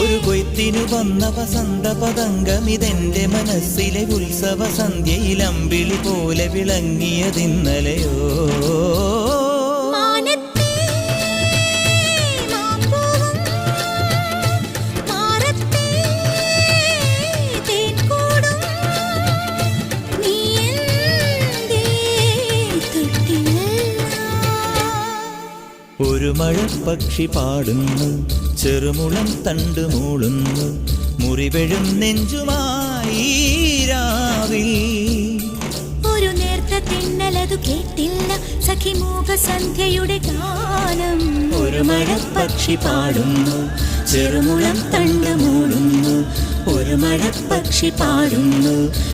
ഒരു കൊയ്ത്തിനു വന്ന വസന്ത പതംഗമിതെന്റെ മനസ്സിലെ ഉത്സവ സന്ധ്യയിൽ അമ്പിളി പോലെ വിളങ്ങിയതിന്നലെയോ. ഒരു മഴപ്പക്ഷി പാടുന്നു ചെറുമുളം തണ്ടു മൂളുന്നു മുറിവെഴും നെഞ്ചുമായി രാവിൽ. ഒരു നേർത്ത തിന്നലതു കേട്ടില്ല സഖിമൂക സന്ധ്യയുടെ ഗാനം ഒരു മഴപ്പക്ഷി പാടുന്നു ചെറുമുളം തണ്ടു മൂളുന്നു ഒരു മഴപ്പക്ഷി പാടുന്നു